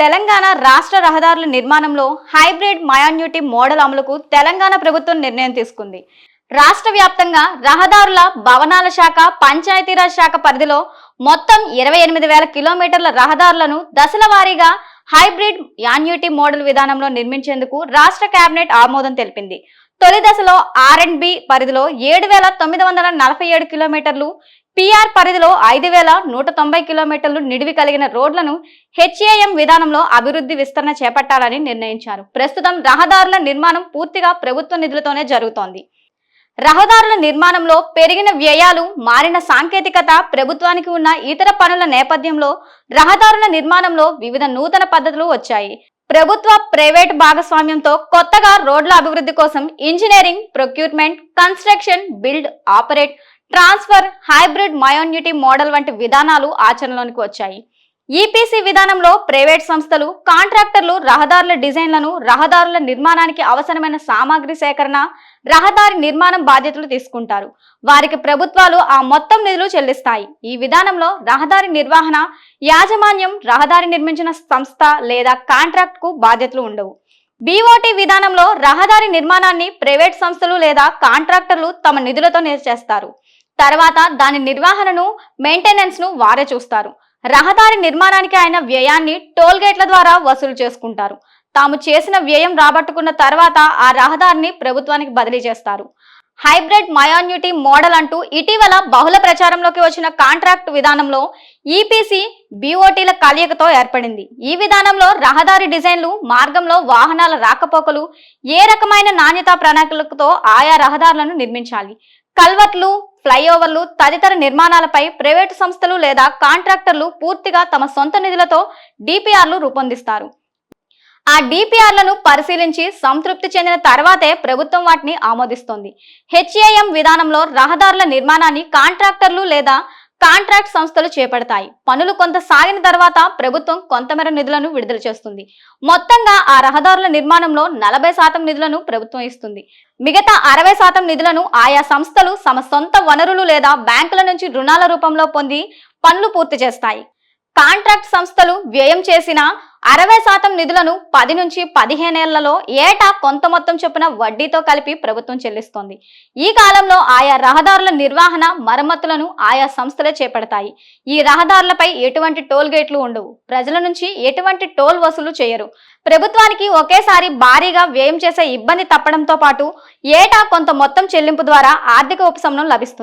తెలంగాణ రాష్ట్ర రహదారుల నిర్మాణంలో హైబ్రిడ్ మయాన్యూటీ మోడల్ అమలుకు తెలంగాణ ప్రభుత్వం నిర్ణయం తీసుకుంది. రాష్ట్ర వ్యాప్తంగా రహదారుల భవనాల శాఖ పంచాయతీరాజ్ శాఖ పరిధిలో మొత్తం ఇరవై ఎనిమిది వేల కిలోమీటర్ల రహదారులను దశల వారీగా హైబ్రిడ్ యాన్యూటీ మోడల్ విధానంలో నిర్మించేందుకు రాష్ట్ర కేబినెట్ ఆమోదం తెలిపింది. తొలి దశలో ఆర్ అండ్ బి పరిధిలో ఏడు వేల తొమ్మిది వందల నలభై ఏడు కిలోమీటర్లు పిఆర్ పరిధిలో ఐదు వేల నూట తొంభై కిలోమీటర్లు నిడివి కలిగిన రోడ్లను హెచ్ఏఎం విధానంలో అభివృద్ధి విస్తరణ చేపట్టాలని నిర్ణయించారు. ప్రస్తుతం రహదారుల నిర్మాణం పూర్తిగా ప్రభుత్వ నిధులతోనే జరుగుతోంది. రహదారుల నిర్మాణంలో పెరిగిన వ్యయాలు మారిన సాంకేతికత ప్రభుత్వానికి ఉన్న ఇతర పనుల నేపథ్యంలో రహదారుల నిర్మాణంలో వివిధ నూతన పద్ధతులు వచ్చాయి. ప్రభుత్వ ప్రైవేట్ భాగస్వామ్యంతో కొత్తగా రోడ్ల అభివృద్ధి కోసం engineering procurement construction build operate transfer hybrid annuity model వంటి విధానాలు ఆచరణలోనికి వచ్చాయి. ఈపీసీ విధానంలో ప్రైవేట్ సంస్థలు కాంట్రాక్టర్లు రహదారుల డిజైన్లను రహదారుల నిర్మాణానికి అవసరమైన సామాగ్రి సేకరణ రహదారి నిర్మాణం బాధ్యతలు తీసుకుంటారు. వారికి ప్రభుత్వాలు ఆ మొత్తం నిధులు చెల్లిస్తాయి. ఈ విధానంలో రహదారి నిర్వహణ యాజమాన్యం రహదారి నిర్మించిన సంస్థ లేదా కాంట్రాక్ట్కు బాధ్యతలు ఉండవు. బీఓటీ విధానంలో రహదారి నిర్మాణాన్ని ప్రైవేట్ సంస్థలు లేదా కాంట్రాక్టర్లు తమ నిధులతో చేస్తారు తర్వాత దాని నిర్వహణను మెయింటెనెన్స్ను వారే చూస్తారు. రహదారి నిర్మాణానికి ఆయన వ్యయాన్ని టోల్ గేట్ల ద్వారా వసూలు చేసుకుంటారు. తాము చేసిన వ్యయం రాబట్టుకున్న తర్వాత ఆ రహదారిని ప్రభుత్వానికి బదిలీ చేస్తారు. హైబ్రిడ్ మయాన్యూటీ మోడల్ అంటూ ఇటీవల బహుళ ప్రచారంలోకి వచ్చిన కాంట్రాక్ట్ విధానంలో ఈపీసీ బీఓటీల కలయికతో ఏర్పడింది. ఈ విధానంలో రహదారి డిజైన్లు మార్గంలో వాహనాల రాకపోకలు ఏ రకమైన నాణ్యతా ప్రణాళికలతో ఆయా రహదారులను నిర్మించాలి. కల్వర్ట్లు ఫ్లైఓవర్లు తదితర నిర్మాణాలపై ప్రైవేటు సంస్థలు లేదా కాంట్రాక్టర్లు పూర్తిగా తమ సొంత నిధులతో డిపిఆర్లు రూపొందిస్తారు. ఆ డిపిఆర్లను పరిశీలించి సంతృప్తి చెందిన తర్వాతే ప్రభుత్వం వాటిని ఆమోదిస్తోంది. హెచ్ఏఎం విధానంలో రహదారుల నిర్మాణాన్ని కాంట్రాక్టర్లు లేదా కాంట్రాక్ట్ సంస్థలు చేపడతాయి. పనులు కొంత సాగిన తర్వాత ప్రభుత్వం కొంతమేర నిధులను విడుదల చేస్తుంది. మొత్తంగా ఆ రహదారుల నిర్మాణంలో నలభై శాతం నిధులను ప్రభుత్వం ఇస్తుంది. మిగతా అరవై శాతం నిధులను ఆయా సంస్థలు తమ సొంత వనరులు లేదా బ్యాంకుల నుంచి రుణాల రూపంలో పొంది పనులు పూర్తి చేస్తాయి. కాంట్రాక్ట్ సంస్థలు వ్యయం చేసిన అరవై శాతం నిధులను పది నుంచి పదిహేనేళ్ళలో ఏటా కొంత మొత్తం చొప్పున వడ్డీతో కలిపి ప్రభుత్వం చెల్లిస్తోంది. ఈ కాలంలో ఆయా రహదారుల నిర్వహణ మరమ్మతులను ఆయా సంస్థలే చేపడతాయి. ఈ రహదారులపై ఎటువంటి టోల్ గేట్లు ఉండవు. ప్రజల నుంచి ఎటువంటి టోల్ వసూలు చేయరు. ప్రభుత్వానికి ఒకేసారి భారీగా వ్యయం చేసే ఇబ్బంది తప్పడంతో పాటు ఏటా కొంత మొత్తం చెల్లింపు ద్వారా ఆర్థిక ఉపశమనం లభిస్తుంది.